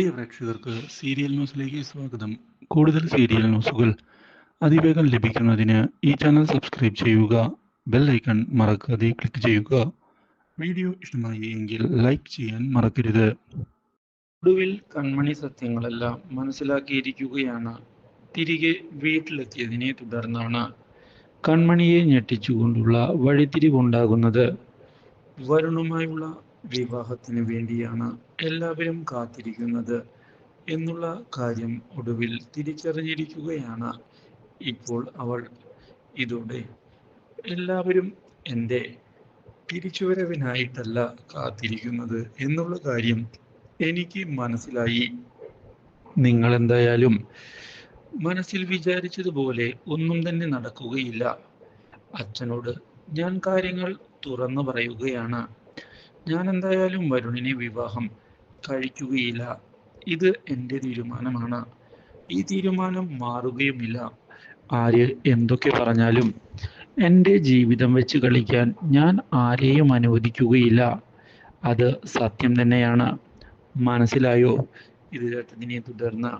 പ്രിയ പ്രേക്ഷകർക്ക് സീരിയൽ ന്യൂസിലേക്ക് സ്വാഗതം. കൂടുതൽ സീരിയൽ ന്യൂസുകൾ അതിവേഗം ലഭിക്കുന്നതിന് ഈ ചാനൽ സബ്സ്ക്രൈബ് ചെയ്യുക ബെൽ ഐക്കൺ മറക്കാതെ ക്ലിക്ക് ചെയ്യുക. വീഡിയോ ഇഷ്ടമായി എങ്കിൽ ലൈക്ക് ചെയ്യാൻ മറക്കരുത്. ഒടുവിൽ കൺമണി സത്യങ്ങളെല്ലാം മനസ്സിലാക്കിയിരിക്കുകയാണ്. തിരികെ വീട്ടിലെത്തിയതിനെ തുടർന്നാണ് കൺമണിയെ ഞെട്ടിച്ചുകൊണ്ടുള്ള വഴിത്തിരിവുണ്ടാകുന്നത്. വരുണുമായുള്ള വിവാഹത്തിന് വേണ്ടിയാണ് എല്ലാവരും കാത്തിരിക്കുന്നത് എന്നുള്ള കാര്യം ഒടുവിൽ തിരിച്ചറിഞ്ഞിരിക്കുകയാണ് ഇപ്പോൾ അവൾ. ഇതോടെ എല്ലാവരും എന്റെ തിരിച്ചുവരവിനായിട്ടല്ല കാത്തിരിക്കുന്നത് എന്നുള്ള കാര്യം എനിക്ക് മനസ്സിലായി. നിങ്ങൾ എന്തായാലും മനസ്സിൽ വിചാരിച്ചതുപോലെ ഒന്നും തന്നെ നടക്കുകയില്ല. അച്ഛനോട് ഞാൻ കാര്യങ്ങൾ തുറന്നു പറയുകയാണ്. ഞാൻ എന്തായാലും വരുണിനെ വിവാഹം കഴിക്കുകയില്ല. ഇത് എന്റെ തീരുമാനമാണ്. ഈ തീരുമാനം മാറുകയുമില്ല. ആര് എന്തൊക്കെ പറഞ്ഞാലും എന്റെ ജീവിതം വെച്ച് കളിക്കാൻ ഞാൻ ആരെയും അനുവദിക്കുകയില്ല. അത് സത്യം തന്നെയാണ്. മനസ്സിലായോ? ഇത് കേട്ടതിനെ തുടർന്ന്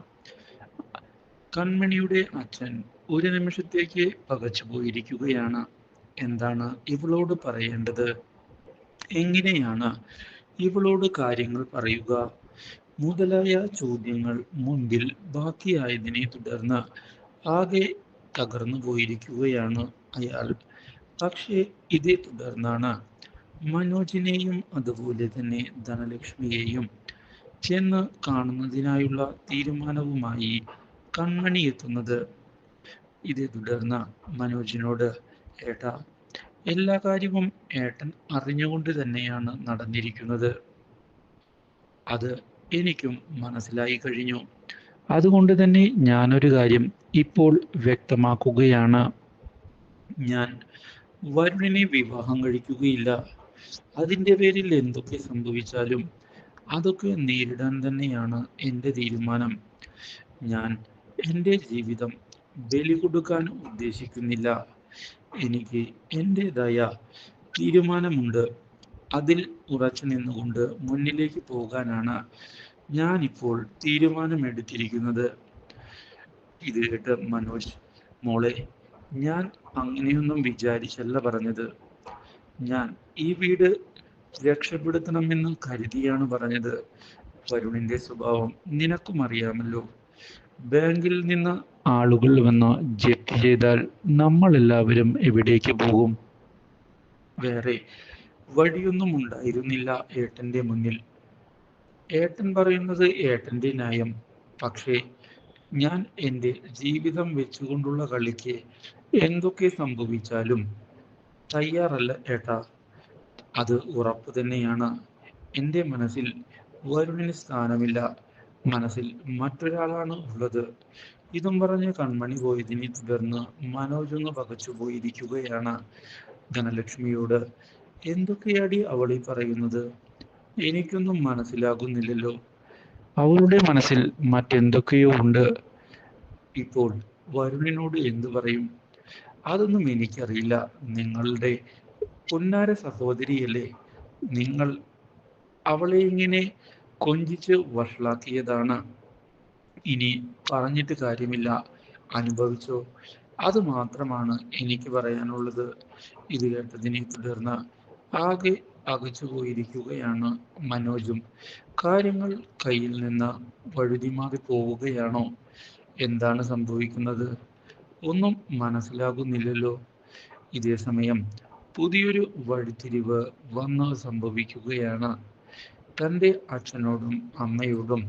കൺമണിയുടെ അച്ഛൻ ഒരു നിമിഷത്തേക്ക് പകച്ചു പോയിരിക്കുകയാണ് എന്താണ് ഇവളോട് പറയേണ്ടത്? എങ്ങനെയാണ് ഇവളോട് കാര്യങ്ങൾ പറയുക? മുതലായ ചോദ്യങ്ങൾ മുൻപിൽ ബാക്കിയായതിനെ തുടർന്ന് ആകെ തകർന്നു പോയിരിക്കുകയാണ് അയാൾ. പക്ഷേ ഇതേ തുടർന്നാണ് മനോജിനെയും അതുപോലെ തന്നെ ധനലക്ഷ്മിയെയും ചെന്ന് കാണുന്നതിനായുള്ള തീരുമാനവുമായി കൺമണി എത്തുന്നത്. ഇതേ തുടർന്ന് മനോജിനോട് ഏട്ടാ എല്ലാ കാര്യവും ഏട്ടൻ അറിഞ്ഞുകൊണ്ട് തന്നെയാണ് നടന്നിരിക്കുന്നത്. അത് എനിക്കും മനസ്സിലായി കഴിഞ്ഞു. അതുകൊണ്ട് തന്നെ ഞാനൊരു കാര്യം ഇപ്പോൾ വ്യക്തമാക്കുകയാണ്. ഞാൻ വരുണിനെ വിവാഹം കഴിക്കുകയില്ല. അതിന്റെ പേരിൽ എന്തൊക്കെ സംഭവിച്ചാലും അതൊക്കെ നേരിടാൻ തന്നെയാണ് എന്റെ തീരുമാനം. ഞാൻ എന്റെ ജീവിതം ബലി കൊടുക്കാൻ ഉദ്ദേശിക്കുന്നില്ല. എനിക്ക് എന്റെതായ തീരുമാനമുണ്ട്. അതിൽ ഉറച്ചു നിന്നുകൊണ്ട് മുന്നിലേക്ക് പോകാനാണ് ഞാനിപ്പോൾ തീരുമാനമെടുത്തിരിക്കുന്നത്. ഇത് കേട്ട് മനോജ് മോളെ ഞാൻ അങ്ങനെയൊന്നും വിചാരിച്ചല്ല പറഞ്ഞത്. ഞാൻ ഈ വീട് രക്ഷപ്പെടുത്തണമെന്ന് കരുതിയാണ് പറഞ്ഞത്. വരുണിന്റെ സ്വഭാവം നിനക്കും അറിയാമല്ലോ. ബാങ്കിൽ നിന്ന് ആളുകൾ വന്ന് ജപ്തി ചെയ്താൽ നമ്മൾ എല്ലാവരും എവിടേക്ക് പോകും? വേറെ വഴിയൊന്നും ഉണ്ടായിരുന്നില്ല ഏട്ടന്റെ മുന്നിൽ. ഏട്ടൻ പറയുന്നത് ഏട്ടന്റെ ന്യായം. പക്ഷേ ഞാൻ എന്റെ ജീവിതം വെച്ചുകൊണ്ടുള്ള കളിക്ക് എന്തൊക്കെ സംഭവിച്ചാലും തയ്യാറല്ല ഏട്ടാ. അത് ഉറപ്പ് തന്നെയാണ്. എന്റെ മനസ്സിൽ വരുണിന് സ്ഥാനമില്ല. മനസ്സിൽ മറ്റൊരാളാണ് ഉള്ളത്. ഇതും പറഞ്ഞ് കൺമണി പോയതിനെ തുടർന്ന് മനോജ് ഒന്ന് പകച്ചു പോയിരിക്കുകയാണ് ധനലക്ഷ്മിയോട്. എന്തൊക്കെയാടി അവളീ പറയുന്നത്? എനിക്കൊന്നും മനസ്സിലാകുന്നില്ലല്ലോ. അവളുടെ മനസ്സിൽ മറ്റെന്തൊക്കെയോ ഉണ്ട്. ഇപ്പോൾ വരുണിനോട് എന്തു പറയും? അതൊന്നും എനിക്കറിയില്ല. നിങ്ങളുടെ പൊന്നാര സഹോദരിയല്ലേ? നിങ്ങൾ അവളെ ഇങ്ങനെ കൊഞ്ചിച്ച് വഷളാക്കിയതാണ്. ഇനി പറഞ്ഞിട്ട് കാര്യമില്ല. അനുഭവിച്ചോ? അത് മാത്രമാണ് എനിക്ക് പറയാനുള്ളത്. ഇത് കേട്ടതിനെ തുടർന്ന് ആകെ അകച്ചു പോയിരിക്കുകയാണ് മനോജും. കാര്യങ്ങൾ കയ്യിൽ നിന്ന് വഴുതി മാറി പോവുകയാണോ? എന്താണ് സംഭവിക്കുന്നത്? ഒന്നും മനസ്സിലാകുന്നില്ലല്ലോ. ഇതേ സമയം പുതിയൊരു വഴിത്തിരിവ് വന്ന് സംഭവിക്കുകയാണ്. തന്റെ അച്ഛനോടും അമ്മയോടും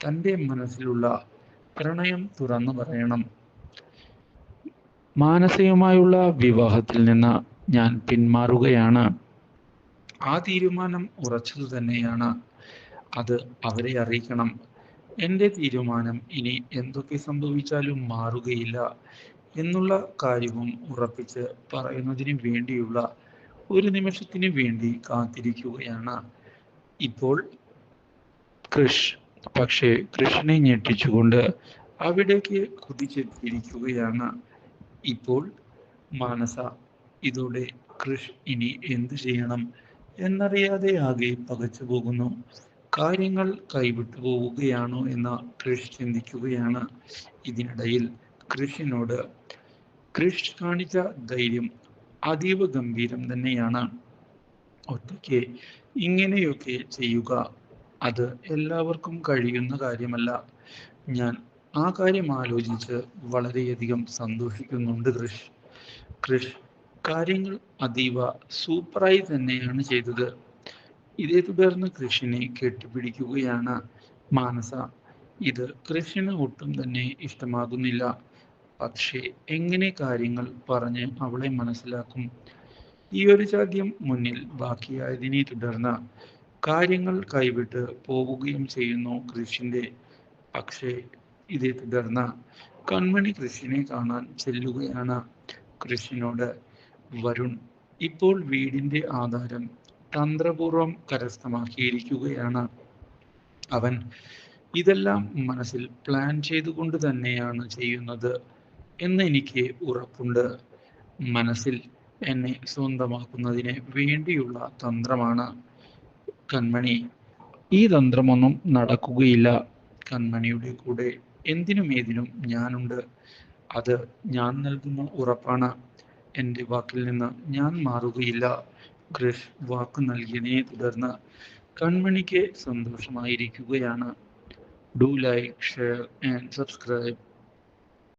തന്റെ മനസ്സിലുള്ള പ്രണയം തുറന്നു പറയണം. മാനസികമായുള്ള വിവാഹത്തിൽ നിന്ന് ഞാൻ പിന്മാറുകയാണ്. ആ തീരുമാനം ഉറച്ചത് തന്നെയാണ്. അത് അവരെ അറിയിക്കണം. എന്റെ തീരുമാനം ഇനി എന്തൊക്കെ സംഭവിച്ചാലും മാറുകയില്ല എന്നുള്ള കാര്യവും ഉറപ്പിച്ച് പറയുന്നതിന് വേണ്ടിയുള്ള ഒരു നിമിഷത്തിന് വേണ്ടി കാത്തിരിക്കുകയാണ്. ഇപ്പോൾ കൃഷ് പക്ഷേ കൃഷ്ണനെ ഞെട്ടിച്ചുകൊണ്ട് അവിടേക്ക് കുതിച്ചെത്തിയിരിക്കുകയാണ്. ഇപ്പോൾ മാനസ ഇതോടെ കൃഷ് ഇനി എന്തു ചെയ്യണം എന്നറിയാതെ ആകെ പകച്ചു പോകുന്നു. കാര്യങ്ങൾ കൈവിട്ടു പോവുകയാണോ എന്ന് കൃഷ് ചിന്തിക്കുകയാണ്. ഇതിനിടയിൽ കൃഷിനോട് കൃഷ് കാണിച്ച ധൈര്യം അതീവ ഗംഭീരം തന്നെയാണ്. ഒറ്റയ്ക്ക് ഇങ്ങനെയൊക്കെ ചെയ്യുക അത് എല്ലാവർക്കും കഴിയുന്ന കാര്യമല്ല. ഞാൻ ആ കാര്യം ആലോചിച്ച് വളരെയധികം സന്തോഷിക്കുന്നുണ്ട് കൃഷ്. കൃഷ് കാര്യങ്ങൾ അതീവ സൂപ്പറായി തന്നെയാണ് ചെയ്തത്. ഇതേ തുടർന്ന് കൃഷിനെ കെട്ടിപ്പിടിക്കുകയാണ് മാനസ. ഇത് കൃഷിന് ഒട്ടും തന്നെ ഇഷ്ടമാകുന്നില്ല. പക്ഷേ എങ്ങനെ കാര്യങ്ങൾ പറഞ്ഞ് അവളെ മനസ്സിലാക്കും? ഈ ഒരു ചോദ്യം മുന്നിൽ ബാക്കിയായതിനെ തുടർന്ന് കാര്യങ്ങൾ കൈവിട്ട് പോവുകയും ചെയ്യുന്നു കൃഷിന്റെ. പക്ഷേ ഇതേ തുടർന്ന് കൺമണി കൃഷിനെ കാണാൻ ചെല്ലുകയാണ് കൃഷിനോട്. വരുൺ ഇപ്പോൾ വീടിന്റെ ആധാരം തന്ത്രപൂർവം കരസ്ഥമാക്കിയിരിക്കുകയാണ്. അവൻ ഇതെല്ലാം മനസ്സിൽ പ്ലാൻ ചെയ്തുകൊണ്ട് തന്നെയാണ് ചെയ്യുന്നത് എന്ന് എനിക്ക് ഉറപ്പുണ്ട്. മനസ്സിൽ എന്നെ സ്വന്തമാക്കുന്നതിന് വേണ്ടിയുള്ള തന്ത്രമാണ് കൺമണി. ഈ തന്ത്രമൊന്നും നടക്കുകയില്ല. കൺമണിയുടെ കൂടെ എന്തിനും ഏതിനും ഞാനുണ്ട്. അത് ഞാൻ നൽകുന്ന ഉറപ്പാണ്. എന്റെ വാക്കിൽ നിന്ന് ഞാൻ മാറുകയില്ല. കൃഷ് വാക്ക് നൽകിയതിനെ തുടർന്ന് കൺമണിക്ക് സന്തോഷമായിരിക്കുകയാണ്. Do like share and subscribe